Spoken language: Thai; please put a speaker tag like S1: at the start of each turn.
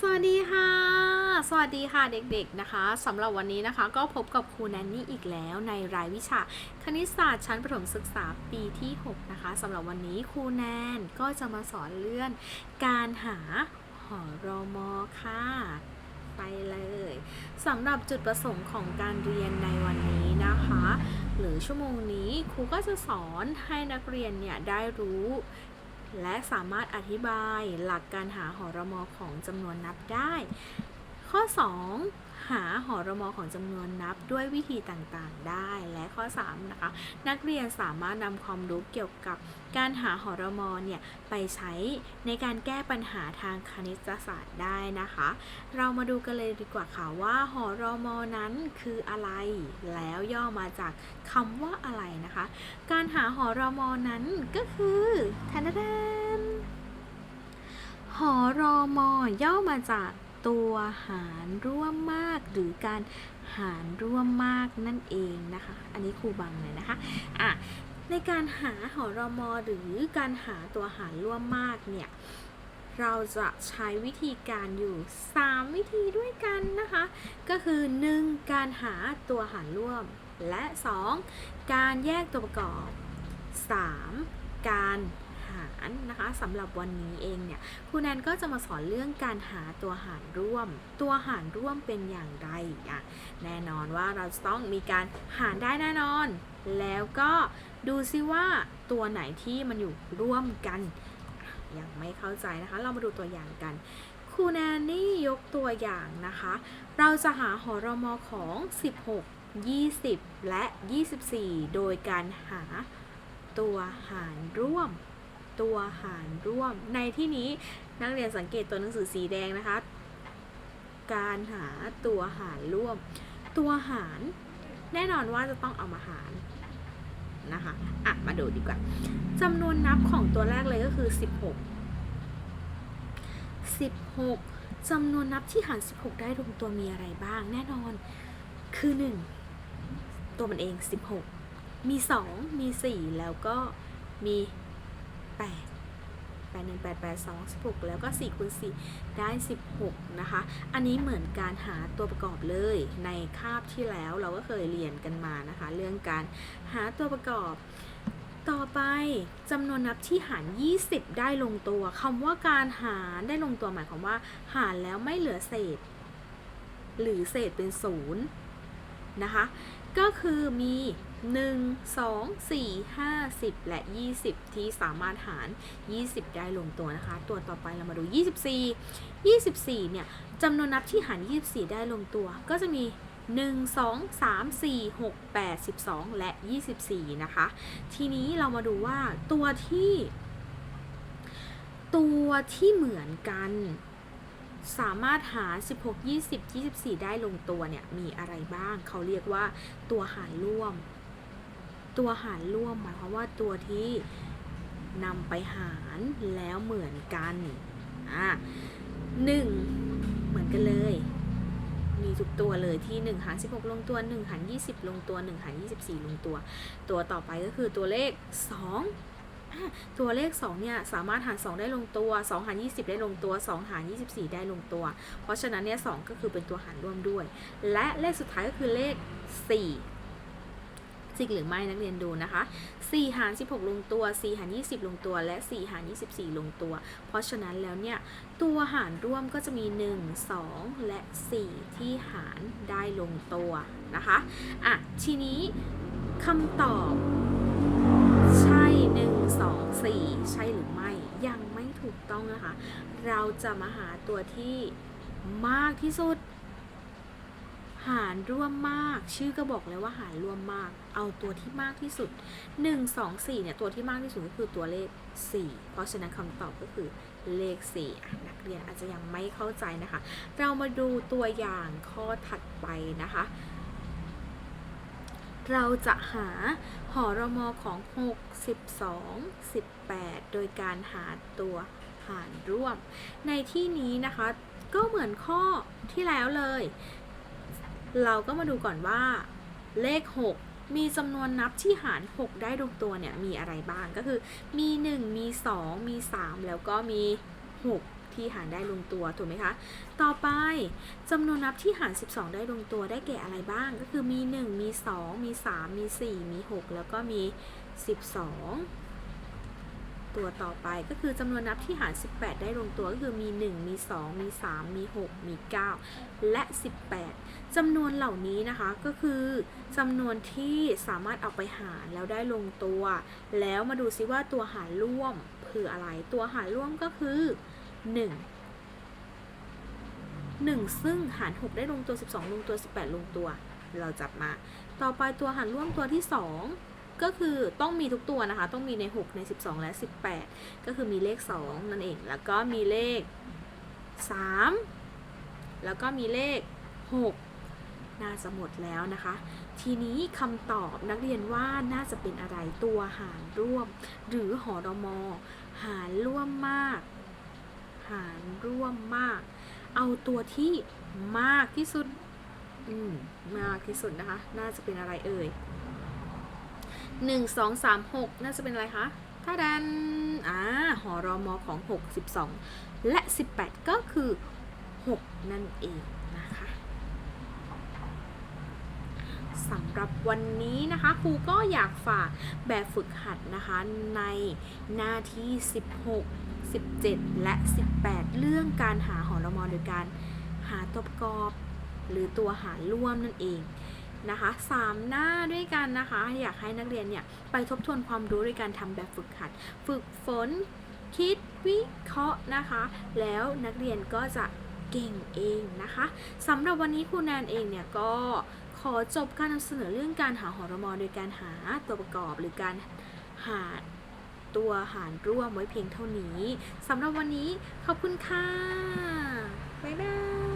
S1: สวัสดีค่ะ สวัสดีค่ะเด็กๆนะคะสำหรับวันนี้นะคะ ก็พบกับครูแนนนี่อีกแล้วในรายวิชา คณิตศาสตร์ชั้นประถมศึกษาปีที่ 6 นะคะสำหรับวันนี้ครูแนนก็จะมาสอนเรื่องการหาหอรอมอค่ะ ไปเลยสำหรับจุดประสงค์ของการเรียนในวันนี้นะคะ หรือชั่วโมงนี้ครูก็จะสอนให้นักเรียนเนี่ยได้รู้ และสามารถอธิบายหลักการหาหอรมอของจำนวนนับได้ ข้อ 2 หาหอรมอของจำนวนนับด้วยวิธีต่างๆได้และข้อ3นะคะนักเรียนสามารถนำความรู้เกี่ยวกับการหาหอรมอเนี่ยไปใช้ในการแก้ปัญหาทางคณิตศาสตร์ได้นะคะ เรามาดูกันเลยดีกว่าค่ะว่าหอรมอนั้นคืออะไร แล้วย่อมาจากคำว่าอะไรนะคะ การหาหอรมอนั้นก็คือทันทันหอรมอย่อมาจาก ตัวหารร่วมมากหรือการหารร่วมมากนั่นเองนะคะ อันนี้ครูบังเลยนะคะอะในการหาหอรมอหรือการหาตัวหารร่วมมากเนี่ยเราจะใช้วิธีการอยู่ 3 วิธีด้วยกันนะคะ ก็คือ 1. การหาตัวหารร่วม และ 2. การแยกตัวประกอบ 3. การ หารนะคะสำหรับวันนี้เองเนี่ยครูแนนก็จะมาสอนเรื่องการหาตัวหารร่วม ตัวหารร่วมเป็นอย่างไรอะแน่นอนว่าเราจะต้องมีการหารได้แน่นอน แล้วก็ดูซิว่าตัวไหนที่มันอยู่ร่วมกันยังไม่เข้าใจนะคะ เรามาดูตัวอย่างกันครูแนนนี่ยกตัวอย่างนะคะ เราจะหาหอรมอของ 16 20 และ 24 โดยการหาตัวหารร่วม ตัวหารร่วม ในที่นี้นักเรียนสังเกตตัวหนังสือสีแดงนะคะ การหาตัวหารร่วม ตัวหารแน่นอนว่าจะต้องเอามาหารนะคะอะมาดูดีกว่าจำนวนนับของตัวแรกเลยก็คือ 16 16จำนวนนับที่หาร 16 ได้รวมตัวมีอะไรบ้าง แน่นอนคือ 1 ตัวมันเอง 16 มี 2 มี 4 แล้วก็มี 8 8 1 8 8 2 16 แล้วก็4คูณ4ได้ 16 นะคะ อันนี้เหมือนการหาตัวประกอบเลยในคาบที่แล้วเราก็เคยเรียนกันมานะคะ เรื่องการหาตัวประกอบต่อไปจำนวนนับที่หาร 20 ได้ลงตัวคำว่าการหารได้ลงตัวหมายความว่า หารแล้วไม่เหลือเศษ หรือเศษเป็นศูนย์นะคะ ก็คือมี 1 2 4 50 และ 20 ที่สามารถหาร 20 ได้ลงตัวนะคะ ตัวต่อไปเรามาดู 24 24 เนี่ยจำนวนนับที่หาร 24 ได้ลงตัว ก็จะมี 1 2 3 4 6 8 12 และ 24 นะคะ ทีนี้เรามาดูว่าตัวที่ ตัวที่เหมือนกัน สามารถหา 16 20 24 ได้ลงตัวเนี่ยมีอะไรบ้าง เขาเรียกว่าตัวหารร่วม ตัวหารร่วมหมายความว่าตัวที่นำไปหารแล้วเหมือนกันอะหนึ่งเหมือนกันเลย มีทุกตัวเลยที่ 1 หาร 16 ลงตัว 1 หาร 20 ลงตัว 1 หาร 24 ลงตัว ตัวต่อไปก็คือตัวเลข2อะ ตัวเลข 2 เนี่ย สามารถหาร 2 ได้ลงตัว 2 หาร 20 ได้ลงตัว 2 หาร 24 ได้ลงตัว เพราะฉะนั้นเนี่ย 2 ก็คือเป็นตัวหารร่วมด้วย และเลขสุดท้ายก็คือเลข 4จริงหรือไม่นักเรียนดูนะคะ 4 หาร 16 ลงตัว 4 หาร 20 ลงตัว และ 4 หาร 24 ลงตัว เพราะฉะนั้นแล้วเนี่ย ตัวหารร่วมก็จะมี 1 2 และ 4 ที่หารได้ลงตัวนะคะ อะ ทีนี้คำตอบ 1 2 4 ใช่หรือไม่ ยังไม่ถูกต้องนะคะ เราจะมาหาตัวที่มากที่สุด หารร่วมมาก ชื่อก็บอกแล้วว่าหารร่วมมาก เอาตัวที่มากที่สุด 1 2 4 เนี่ยตัวที่มากที่สุดก็คือตัวเลข 4 เพราะฉะนั้นคำตอบก็คือเลข4อ่นักเรียนอาจจะยังไม่เข้าใจนะคะ เรามาดูตัวอย่างข้อถัดไปนะคะ เราจะหาหอรมอของ6 12 18 โดยการหาตัวหารร่วม ในที่นี้นะคะก็เหมือนข้อที่แล้วเลย เราก็มาดูก่อนว่า เลข 6 มีจำนวนนับที่หาร 6 ได้ลงตัวเนี่ย มีอะไรบ้างก็คือมี 1 มี 2 มี 3 แล้วก็มี 6 ที่หารได้ลงตัวถูกไหมคะ ต่อไปจำนวนนับที่หาร 12 ได้ลงตัวได้แก่อะไรบ้าง ก็คือมี 1 มี 2 มี 3 มี 4 มี 6 แล้วก็มี 12 ตัวต่อไปก็คือจำนวนนับที่หาร 18 ได้ลงตัวก็คือมี 1 มี 2 มี 3 มี 6 มี 9 และ 18จำนวนเหล่านี้นะคะก็คือจำนวนที่สามารถเอาไปหารแล้วได้ลงตัว แล้วมาดูซิว่าตัวหารร่วมคืออะไร ตัวหารร่วมก็คือ 1 1 ซึ่งหาร 6 ได้ลงตัว 12 ลงตัว 18 ลงตัว เราจับมา ต่อไปตัวหารร่วมตัวที่ 2 ก็คือต้องมีทุกตัวนะคะ ต้องมีใน 6 ใน 12 และ 18 ก็คือมีเลข 2 นั่นเอง แล้วก็มีเลข 3 แล้วก็มีเลข 6 น่าจะหมดแล้วนะคะ ทีนี้คำตอบนักเรียนว่าน่าจะเป็นอะไรตัวหารร่วม หรือหอรมอหารร่วมมาก หารร่วมมาก เอาตัวที่มากที่สุด อืม มากที่สุดนะคะ น่าจะเป็นอะไรเอ่ยหนึ่งสองสามหกน่าจะเป็นอะไรคะถ้าดันอ่าหอรอมอของหกสิบสองและสิบแปดก็คือหกนั่นเองนะคะสำหรับวันนี้นะคะครูก็อยากฝากแบบฝึกหัดนะคะในหน้าที่ 16 17 และ 18 เรื่องการหาหอรมอโดยการหาตัวประกอบ หรือตัวหารร่วมนั่นเองนะคะสามหน้าด้วยกันนะคะ อยากให้นักเรียนเนี่ยไปทบทวนความรู้ด้วยการทำแบบฝึกหัด ฝึกฝน คิดวิเคราะห์นะคะ แล้วนักเรียนก็จะเก่งเองนะคะสำหรับวันนี้ครูแนนเองเนี่ยก็ขอจบการนำเสนอเรื่องการหาหอรมอโดยการหาตัวประกอบหรือการหา ตัวหารร่วมไว้เพียงเท่านี้สำหรับวันนี้ขอบคุณค่ะ บ๊ายบาย